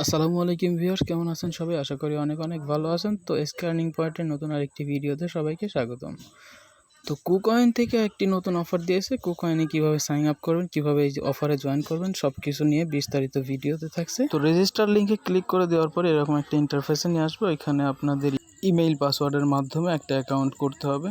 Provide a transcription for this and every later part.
আসসালামু আলাইকুম ভিউয়ার্স, কেমন আছেন সবাই? আশা করি অনেক অনেক ভালো আছেন। তো স্ক্যানিং পয়েন্টের নতুন আরেকটি ভিডিওতে সবাইকে স্বাগতম। তো কুকয়েন থেকে একটি নতুন অফার দিয়েছে। কুকয়েনে কীভাবে সাইন আপ করবেন, কীভাবে এই অফারে জয়েন করবেন সব কিছু নিয়ে বিস্তারিত ভিডিওতে থাকছে। তো রেজিস্টার লিঙ্কে ক্লিক করে দেওয়ার পরে এরকম একটা ইন্টারফেসে নিয়ে আসব। এখানে আপনাদের ইমেইল পাসওয়ার্ডের মাধ্যমে একটা অ্যাকাউন্ট করতে হবে।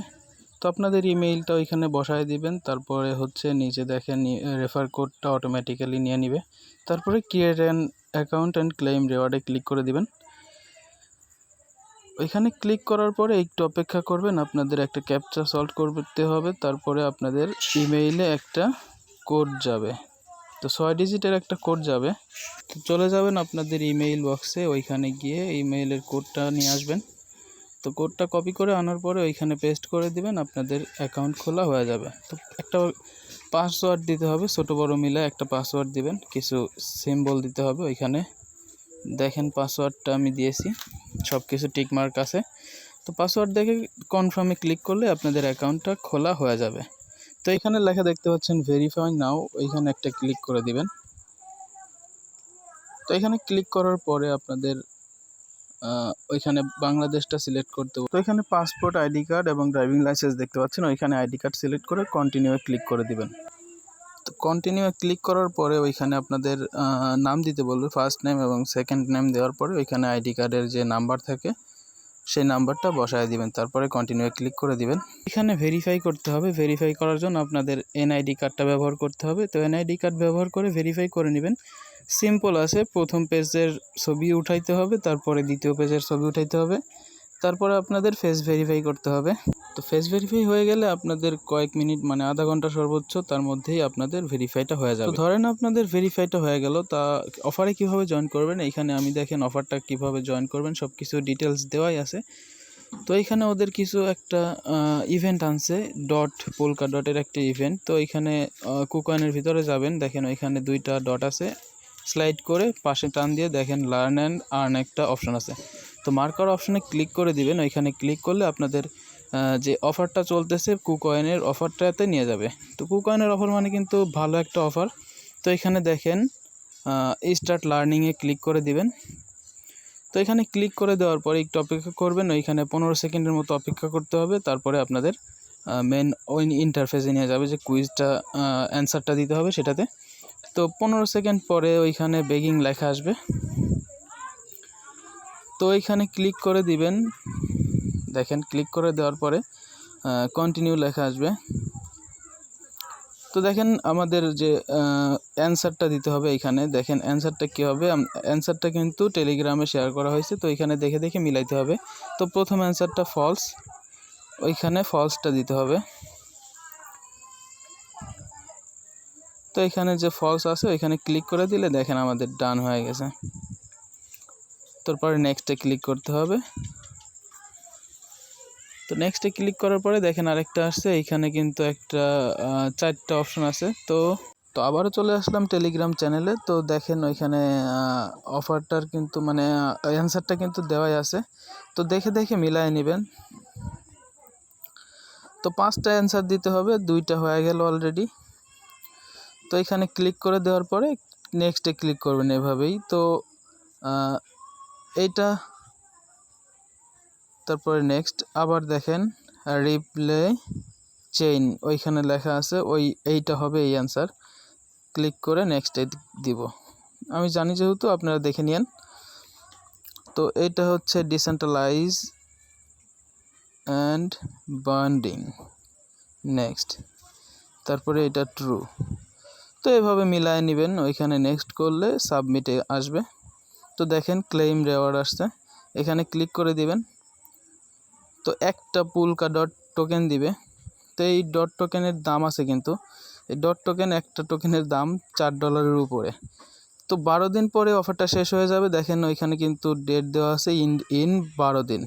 তো আপনাদের ইমেইলটা ওইখানে বসায় দিবেন। তারপরে হচ্ছে নিচে দেখেন রেফার কোডটা অটোমেটিক্যালি নিয়ে নিবে। তারপরে create an account and claim রেওয়ার্ডে click করে দিবেন। ওইখানে ক্লিক করার পরে একটু অপেক্ষা করবেন, আপনাদের একটা ক্যাপচা সলভ করতে হবে, তারপরে আপনাদের ইমেইলে একটা কোড যাবে। তো ছয় ডিজিটের একটা কোড যাবে। তো চলে যাবেন আপনাদের ইমেইল বক্সে, ওইখানে গিয়ে ইমেইলের কোডটা নিয়ে আসবেন। তো কোডটা কপি করে আনার পরে ওইখানে পেস্ট করে দিবেন, আপনাদের অ্যাকাউন্ট খোলা হয়ে যাবে। তো একটা পাসওয়ার্ড দিতে হবে, ছোটো বড় মিলে একটা পাসওয়ার্ড দিবেন, কিছু সিম্বল দিতে হবে ওইখানে। দেখেন পাসওয়ার্ডটা আমি দিয়েছি সব কিছু টিকমার্ক আছে। তো পাসওয়ার্ড দেখে কনফার্মে ক্লিক করলে আপনাদের অ্যাকাউন্টটা খোলা হয়ে যাবে। তো এখানে লেখা দেখতে পাচ্ছেন ভেরিফাই নাও ওইখানে একটা ক্লিক করে দিবেন। তো এখানে ক্লিক করার পরে আপনাদের ওইখানে বাংলাদেশটা সিলেক্ট করতে। তো এখানে পাসপোর্ট আইডি কার্ড এবং ড্রাইভিং লাইসেন্স দেখতে পাচ্ছেন। ওইখানে আইডি কার্ড সিলেক্ট করে কন্টিনিউ ক্লিক করে দিবেন। তো কন্টিনিউ ক্লিক করার পরে ওইখানে আপনাদের নাম দিতে বলবে। ফার্স্ট নেম এবং সেকেন্ড নেম দেওয়ার পরে ওইখানে আইডি কার্ডের যে নাম্বার থাকে, সেই নাম্বারটা বসায় দিবেন। তারপরে কন্টিনিউ ক্লিক করে দিবেন। এখানে ভেরিফাই করতে হবে। ভেরিফাই করার জন্য আপনাদের এনআইডি কার্ডটা ব্যবহার করতে হবে। তো এনআইডি কার্ড ব্যবহার করে ভেরিফাই করে নেবেন। সিম্পল আছে। প্রথম পেজের ছবি উঠাইতে হবে তারপরে দ্বিতীয় পেজের ছবি উঠাইতে হবে। তারপরে আপনাদের ফেস ভেরিফাই করতে হবে। তো ফেস ভেরিফাই হয়ে গেলে আপনাদের কয়েক মিনিট মানে আধা ঘণ্টা সর্বোচ্চ তার মধ্যেই আপনাদের ভেরিফাইটা হয়ে যাবে। ধরেন আপনাদের ভেরিফাইটা হয়ে গেল তা অফারে কীভাবে জয়েন করবেন? এইখানে আমি দেখেন অফারটা কীভাবে জয়েন করবেন সব কিছু ডিটেলস দেওয়াই আছে। তো এখানে ওদের কিছু একটা ইভেন্ট আনছে ডট পোলকা ডটের একটা ইভেন্ট তো এখানে কুকয়েনের ভিতরে যাবেন দেখেন ওইখানে দুইটা ডট আছে। স্লাইড করে পাশে টান দিয়ে দেখেন লার্ন অ্যান্ড আর্ন একটা অপশন আছে। তো মার্কার অপশনে ক্লিক করে দিবেন, ওইখানে ক্লিক করলে আপনাদের যে অফারটা চলতেছে কুকয়েনের অফারটাতে নিয়ে যাবে। তো কুকয়েনের অফার মানে কিন্তু ভালো একটা অফার তো এখানে দেখেন স্টার্ট লার্নিংয়ে ক্লিক করে দিবেন। তো এখানে ক্লিক করে দেওয়ার পরে একটু অপেক্ষা করবেন, ওইখানে পনেরো সেকেন্ডের মতো অপেক্ষা করতে হবে। তারপরে আপনাদের মেন ওই ইন্টারফেসে নিয়ে যাবে যে কুইজটা অ্যান্সারটা দিতে হবে সেটাতে। তো পনেরো সেকেন্ড পরে ওইখানে বেগিং লেখা আসবে। তো ওইখানে ক্লিক করে দিবেন। দেখেন, ক্লিক করে দেওয়ার পরে কন্টিনিউ লেখা আসবে। তো দেখেন, আমাদের যে অ্যান্সারটা দিতে হবে এখানে দেখেন অ্যান্সারটা কী হবে? অ্যান্সারটা কিন্তু টেলিগ্রামে শেয়ার করা হয়েছে। তো এখানে দেখে দেখে মিলাইতে হবে। তো প্রথম অ্যান্সারটা ফলস ওইখানে ফলসটা দিতে হবে। তো এখানে যে ফলস আছে ওইখানে ক্লিক করে দিলে দেখেন আমাদের ডান হয়ে গেছে। তারপরে নেক্সটে ক্লিক করতে হবে। তো নেক্সটে ক্লিক করার পরে দেখেন আরেকটা আসছে এইখানে কিন্তু একটা চারটা অপশন আছে। তো তো আবারও চলে আসলাম টেলিগ্রাম চ্যানেলে তো দেখেন ওইখানে অফারটার কিন্তু মানে অ্যান্সারটা কিন্তু দেওয়াই আছে। তো দেখে দেখে মিলাই নেবেন। তো পাঁচটা অ্যান্সার দিতে হবে, দুইটা হয়ে গেল অলরেডি তো এখানে ক্লিক করে দেওয়ার পরে নেক্সটে ক্লিক করবেন এভাবেই। তো এইটা, তারপরে নেক্সট আবার দেখেন রিপ্লে চেইন ওইখানে লেখা আছে, ওই, এইটা হবে এই অ্যান্সার ক্লিক করে নেক্সটে দিব। আমি জানি যেহেতু, আপনারা দেখে নিন তো এইটা হচ্ছে ডিসেন্ট্রালাইজ অ্যান্ড বান্ডিং নেক্সট তারপরে এটা ট্রু তো এভাবে মিলায় নেবেন, ওইখানে নেক্সট করলে সাবমিটে আসবে। তো দেখেন ক্লেম রেওয়ার্ড আসছে, এখানে ক্লিক করে দিবেন। তো একটা পুলকা ডট টোকেন দিবে। তো এই ডট টোকেনের দাম আছে কিন্তু, এই ডট টোকেন একটা টোকেনের দাম চার ডলারের উপরে। তো বারো দিন পরে অফারটা শেষ হয়ে যাবে, দেখেন ওইখানে কিন্তু ডেট দেওয়া আছে ইন ইন বারো দিন।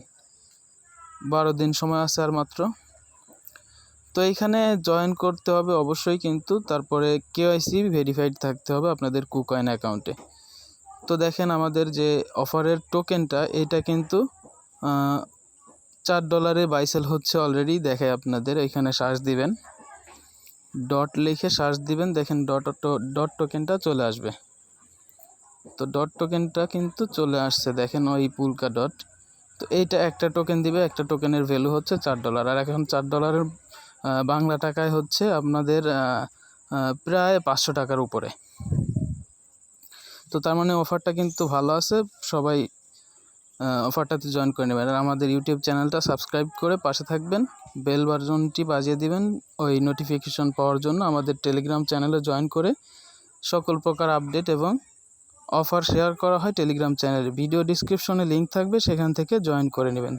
বারো দিন সময় আছে আর মাত্র। তো এইখানে জয়েন করতে হবে অবশ্যই কিন্তু তারপরে কেওয়াইসি ভেরিফাইড থাকতে হবে আপনাদের কুকয়েন অ্যাকাউন্টে তো দেখেন আমাদের যে অফারের টোকেনটা এটা কিন্তু চার ডলারে বাইসেল হচ্ছে অলরেডি দেখায় আপনাদের, এখানে সার্চ দিবেন। ডট লিখে সার্চ দিবেন, দেখেন ডট ডট টোকেনটা চলে আসবে। তো ডট টোকেনটা কিন্তু চলে আসছে, দেখেন ওই পুলকা ডট তো এইটা একটা টোকেন দিবে, একটা টোকেনের ভ্যালু হচ্ছে চার ডলার আর এখন চার ডলারের বাংলা টাকায় হচ্ছে আপনাদের প্রায় পাঁচশো টাকার উপরে। তো তার মানে অফারটা কিন্তু ভালো আছে, সবাই অফারটাতে জয়েন করে নেবেন। আর আমাদের ইউটিউব চ্যানেলটা সাবস্ক্রাইব করে পাশে থাকবেন বেল বাটনটি বাজিয়ে দিবেন, ওই নোটিফিকেশন পাওয়ার জন্য আমাদের টেলিগ্রাম চ্যানেলে জয়েন করে সকল প্রকার আপডেট এবং অফার শেয়ার করা হয় টেলিগ্রাম চ্যানেলে ভিডিও ডিসক্রিপশনে লিঙ্ক থাকবে, সেখান থেকে জয়েন করে নেবেন।